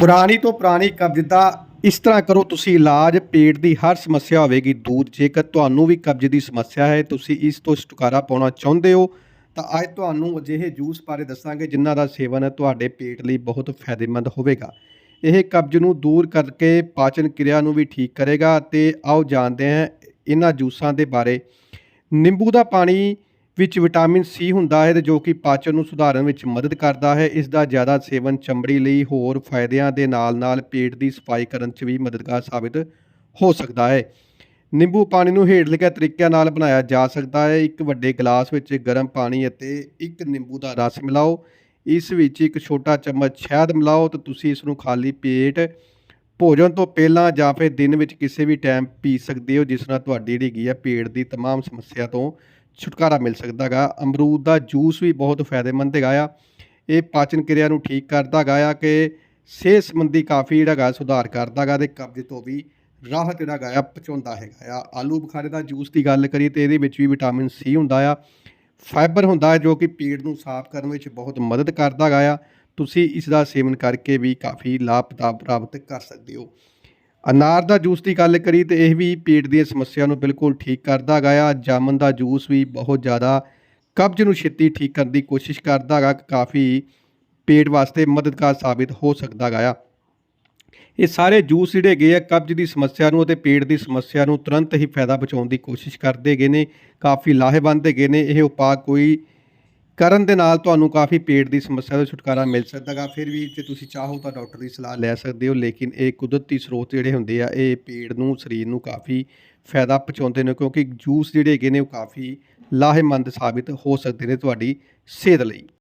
ਪੁਰਾਣੀ ਤੋਂ ਪੁਰਾਣੀ ਕਬਜ਼ਤਾ ਇਸ ਤਰ੍ਹਾਂ ਕਰੋ, ਤੁਸੀਂ ਇਲਾਜ ਪੇਟ ਦੀ ਹਰ ਸਮੱਸਿਆ ਹੋਵੇਗੀ ਦੂਰ। ਜੇਕਰ ਤੁਹਾਨੂੰ ਵੀ ਕਬਜ਼ ਦੀ ਸਮੱਸਿਆ ਹੈ, ਤੁਸੀਂ ਇਸ ਤੋਂ ਛੁਟਕਾਰਾ ਪਾਉਣਾ ਚਾਹੁੰਦੇ ਹੋ, ਤਾਂ ਅੱਜ ਤੁਹਾਨੂੰ ਅਜਿਹੇ ਜੂਸ ਬਾਰੇ ਦੱਸਾਂਗੇ, ਜਿਨ੍ਹਾਂ ਦਾ ਸੇਵਨ ਤੁਹਾਡੇ ਪੇਟ ਲਈ ਬਹੁਤ ਫਾਇਦੇਮੰਦ ਹੋਵੇਗਾ। ਇਹ ਕਬਜ਼ ਨੂੰ ਦੂਰ ਕਰਕੇ ਪਾਚਨ ਕਿਰਿਆ ਨੂੰ ਵੀ ਠੀਕ ਕਰੇਗਾ। ਤੇ ਆਓ ਜਾਣਦੇ ਹਾਂ, ਇਹਨਾਂ ਜੂਸਾਂ ਦੇ ਬਾਰੇ। ਨਿੰਬੂ ਦਾ ਪਾਣੀ ਵਿੱਚ ਵਿਟਾਮਿਨ ਸੀ ਹੁੰਦਾ ਹੈ ਜੋ ਕਿ ਪਾਚਨ ਨੂੰ ਸੁਧਾਰਨ ਵਿੱਚ ਮਦਦ ਕਰਦਾ ਹੈ। ਇਸ ਦਾ ਜ਼ਿਆਦਾ ਸੇਵਨ ਚਮੜੀ ਲਈ ਹੋਰ ਫਾਇਦਿਆਂ ਦੇ ਨਾਲ-ਨਾਲ ਪੇਟ ਦੀ ਸਫ਼ਾਈ ਕਰਨ 'ਚ ਵੀ ਮਦਦਗਾਰ ਸਾਬਿਤ ਹੋ ਸਕਦਾ ਹੈ। ਨਿੰਬੂ ਪਾਣੀ ਨੂੰ ਹੇਠ ਲਿਖੇ ਤਰੀਕਿਆਂ ਨਾਲ ਬਣਾਇਆ ਜਾ ਸਕਦਾ ਹੈ। ਇੱਕ ਵੱਡੇ ਗਲਾਸ ਵਿੱਚ ਗਰਮ ਪਾਣੀ ਅਤੇ ਇੱਕ ਨਿੰਬੂ ਦਾ ਰਸ ਮਿਲਾਓ। ਇਸ ਵਿੱਚ ਇੱਕ ਛੋਟਾ ਚਮਚ ਸ਼ਹਿਦ ਮਿਲਾਓ ਤੇ ਤੁਸੀਂ ਇਸ ਨੂੰ ਖਾਲੀ ਪੇਟ ਭੋਜਨ ਤੋਂ ਪਹਿਲਾਂ ਜਾਂ ਫਿਰ ਦਿਨ ਵਿੱਚ ਕਿਸੇ ਵੀ ਟਾਈਮ ਪੀ ਸਕਦੇ ਹੋ, ਜਿਸ ਨਾਲ ਤੁਹਾਡੀ ਜਿਹੜੀ ਹੈਗੀ ਆ ਪੇਟ ਦੀ ਤਮਾਮ ਸਮੱਸਿਆ ਤੋਂ ਛੁਟਕਾਰਾ ਮਿਲ ਸਕਦਾ ਹੈਗਾ ਅਮਰੂਦ ਦਾ ਜੂਸ ਵੀ ਬਹੁਤ ਫਾਇਦੇਮੰਦ ਹੈਗਾ ਆ। ਇਹ ਪਾਚਨ ਕਿਰਿਆ ਨੂੰ ਠੀਕ ਕਰਦਾ ਹੈਗਾ ਆ ਕਿ ਸਿਹਤ ਸੰਬੰਧੀ ਕਾਫੀ ਜਿਹੜਾ ਹੈਗਾ ਸੁਧਾਰ ਕਰਦਾ ਹੈਗਾ ਤੇ ਕਬਜ਼ ਤੋਂ ਵੀ ਰਾਹਤ ਜਿਹੜਾ ਹੈਗਾ ਆ ਪਹੁੰਚਾਉਂਦਾ ਹੈਗਾ ਆ। ਆਲੂ ਬੁਖਾਰੇ ਦਾ ਜੂਸ ਦੀ ਗੱਲ ਕਰੀਏ ਤੇ ਇਹਦੇ ਵਿੱਚ ਵੀ ਵਿਟਾਮਿਨ ਸੀ ਹੁੰਦਾ ਆ। ਫਾਈਬਰ ਹੁੰਦਾ ਹੈ ਜੋ ਕਿ ਪੇਟ ਨੂੰ ਸਾਫ਼ ਕਰਨ ਵਿੱਚ ਬਹੁਤ ਮਦਦ ਕਰਦਾ ਹੈਗਾ ਆ। ਤੁਸੀਂ ਇਸ ਦਾ ਸੇਵਨ ਕਰਕੇ ਵੀ ਕਾਫੀ ਲਾਭ ਪ੍ਰਾਪਤ ਕਰ ਸਕਦੇ ਹੋ। ਅਨਾਰ ਦਾ ਜੂਸ ਦੀ ਗੱਲ ਕਰੀ ਤੇ ਇਹ ਵੀ ਪੇਟ ਦੀਆਂ ਸਮੱਸਿਆ ਨੂੰ ਬਿਲਕੁਲ ਠੀਕ ਕਰਦਾ ਹੈਗਾ ਆ। ਜਾਮਨ ਦਾ ਜੂਸ ਵੀ ਬਹੁਤ ਜ਼ਿਆਦਾ ਕਬਜ਼ ਨੂੰ ਛੇਤੀ ਠੀਕ ਕਰਨ ਦੀ ਕੋਸ਼ਿਸ਼ ਕਰਦਾ ਹੈਗਾ, ਕਾਫੀ ਪੇਟ ਵਾਸਤੇ ਮਦਦਗਾਰ ਸਾਬਿਤ ਹੋ ਸਕਦਾ ਹੈਗਾ ਆ। ਇਹ ਸਾਰੇ ਜੂਸ ਜਿਹੜੇ ਹੈਗੇ ਆ, ਕਬਜ਼ ਦੀ ਸਮੱਸਿਆ ਨੂੰ ਅਤੇ ਪੇਟ ਦੀ ਸਮੱਸਿਆ ਨੂੰ ਤੁਰੰਤ ਹੀ ਫਾਇਦਾ ਪਹੁੰਚਾਉਣ ਦੀ ਕੋਸ਼ਿਸ਼ ਕਰਦੇ ਗਏ ਨੇ, ਕਾਫੀ ਲਾਹੇਵੰਦ ਹੈਗੇ ਨੇ, ਇਹ ਉਪਾਅ ਕੋਈ ਕਰਨ ਦੇ ਨਾਲ ਤੁਹਾਨੂੰ ਕਾਫੀ ਪੇਟ ਦੀ ਸਮੱਸਿਆ ਤੋਂ ਛੁਟਕਾਰਾ ਮਿਲ ਸਕਦਾ ਗਾ ਫਿਰ ਵੀ ਜੇ ਤੁਸੀਂ ਚਾਹੋ ਤਾਂ ਡਾਕਟਰ ਦੀ ਸਲਾਹ ਲੈ ਸਕਦੇ ਹੋ, ਲੇਕਿਨ ਇਹ ਕੁਦਰਤੀ ਸਰੋਤ ਜਿਹੜੇ ਹੁੰਦੇ ਆ, ਇਹ ਪੇਟ ਨੂੰ, ਸਰੀਰ ਨੂੰ ਕਾਫੀ ਫਾਇਦਾ ਪਹੁੰਚਾਉਂਦੇ ਨੇ, ਕਿਉਂਕਿ ਜੂਸ ਜਿਹੜੇ ਹੈਗੇ ਨੇ ਉਹ ਕਾਫੀ ਲਾਹੇਮੰਦ ਸਾਬਿਤ ਹੋ ਸਕਦੇ ਨੇ ਤੁਹਾਡੀ ਸਿਹਤ ਲਈ।